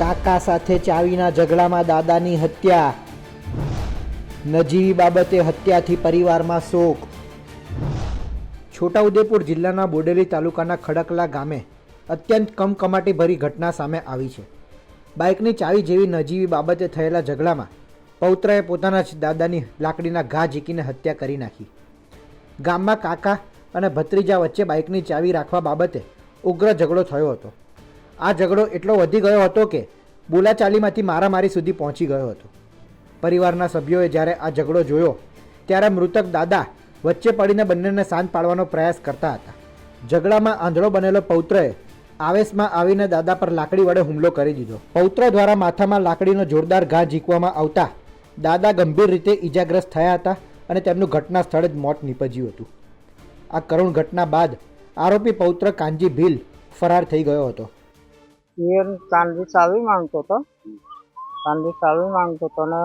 કાકા સાથે ચાવીના ઝઘડામાં દાદાની હત્યા. નજીવી બાબતે હત્યાથી પરિવારમાં શોક. છોટાઉદેપુર જિલ્લાના બોડેલી તાલુકાના ખડકલા ગામે અત્યંત કમકમાટી ભરી ઘટના સામે આવી છે. બાઇકની ચાવી જેવી નજીવી બાબતે થયેલા ઝઘડામાં પૌત્રએ પોતાના જ દાદાની લાકડીના ઘા ઝીકીને હત્યા કરી નાખી. ગામમાં કાકા અને ભત્રીજા વચ્ચે બાઇકની ચાવી રાખવા બાબતે ઉગ્ર ઝઘડો થયો હતો. આ ઝઘડો એટલો વધી ગયો હતો કે બોલાચાલીમાંથી મારામારી સુધી પહોંચી ગયો હતો. પરિવારના સભ્યોએ જ્યારે આ ઝઘડો જોયો, ત્યારે મૃતક દાદા વચ્ચે પડીને બંનેને શાંત પાડવાનો પ્રયાસ કરતા હતા. ઝઘડામાં આંધળો બનેલો પૌત્રએ આવેશમાં આવીને દાદા પર લાકડી વડે હુમલો કરી દીધો. પૌત્ર દ્વારા માથામાં લાકડીનો જોરદાર ઘા ઝીકવામાં આવતા દાદા ગંભીર રીતે ઈજાગ્રસ્ત થયા હતા અને તેમનું ઘટના સ્થળે જ મોત નીપજ્યું હતું. આ કરુણ ઘટના બાદ આરોપી પૌત્ર કાંજી ભીલ ફરાર થઈ ગયો હતો. એ ચાંદી ચાવી માંગતો હતો. ચાંદી ચાવી માંગતો હતો ને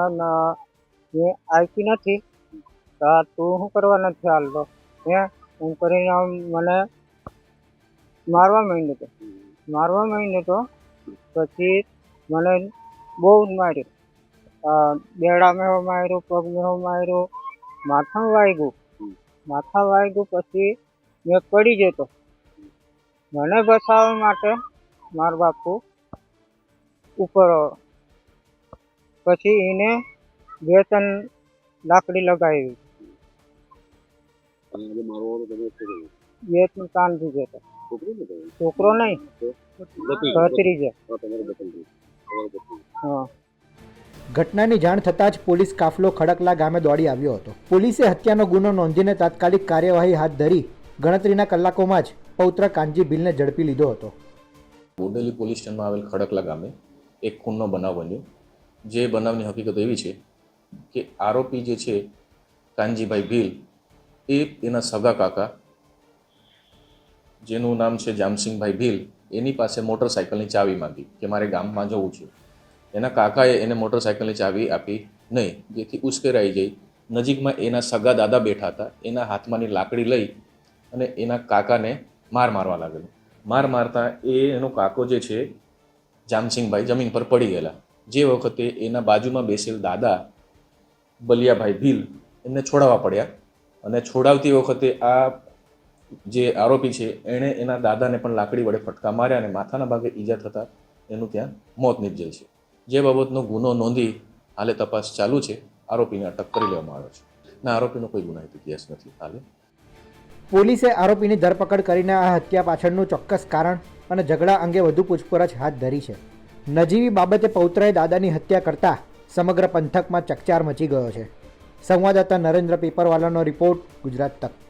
મેં આપી નથી. તો તું શું કરવા નથી હાલતો? હે? એમ કરીને મને મારવા માંડ્યો હતો મારવા માંડ્યો હતો પછી મને બહુ જ માર્યો. બેડા બેડામાં માર્યો માર્યું પગમાં માર્યો માથામાં વાગ્યું માથા વાગ્યું પછી મેં પડી જતો. મને બચાવવા માટે મારા બાપુ ઉપર પછી એને બે ત્રણ લાકડી લગાવી? બે ત્રણ કાન થઈ જતો છોકરી નહીં. બત્રીસ. છે હા, ઘટનાની જાણ થતાં જ પોલીસ કાફલો ખડકલા ગામે દોડી આવ્યો હતો. પોલીસે હત્યાનો ગુનો નોંધીને તાત્કાલિક કાર્યવાહી હાથ ધરી ગણતરીના કલાકોમાં જ પૌત્ર કાનજી ભીલને ઝડપી લીધો હતો. બોડેલી પોલીસ સ્ટેશનમાં આવેલ ખડકલા ગામે એક ખૂનનો બનાવ બન્યો. જે બનાવની હકીકત એવી છે કે આરોપી જે છે, કાનજીભાઈ ભીલ, એ એના સગા કાકા, જેનું નામ છે જામસિંગભાઈ ભીલ, એની પાસે મોટરસાઇકલની ચાવી માંગી કે મારે ગામમાં જવું છે. એના કાકાએ એને મોટરસાઇકલની ચાવી આપી નહીં. જેથી ઉશ્કેરાઈ જઈ. નજીકમાં એના સગા દાદા બેઠા હતા. એના હાથમાંની લાકડી લઈ અને એના કાકાને માર મારવા લાગેલો. માર મારતા એ એનો કાકો જે છે જામસિંગભાઈ જમીન પર પડી ગયેલા. જે વખતે એના બાજુમાં બેસેલ દાદા, બલિયાભાઈ ભીલ, એમને છોડાવવા પડ્યા. અને છોડાવતી વખતે આ જે આરોપી છે, એણે એના દાદાને પણ લાકડી વડે ફટકા માર્યા અને માથાના ભાગે ઈજા થતાં એનું ત્યાં મોત નિપજેલ છે. જે બાબતનો ગુનો નોંધી હાલે તપાસ ચાલુ છે. આરોપીને અટક કરી લેવામાં આવ્યો છે. ના, આરોપીનો કોઈ ગુનાહિત ઇતિહાસ નથી. હાલે. પોલીસે આરોપીની ધરપકડ કરીને આ હત્યા પાછળનું ચોક્કસ કારણ અને ઝઘડા અંગે વધુ પૂછપરછ હાથ ધરી છે. નજીવી બાબતે પૌત્રએ દાદાની હત્યા કરતા સમગ્ર પંથકમાં ચકચાર મચી ગયો છે. સંવાદદાતા નરેન્દ્ર પેપરવાલાનો રિપોર્ટ ગુજરાત તક.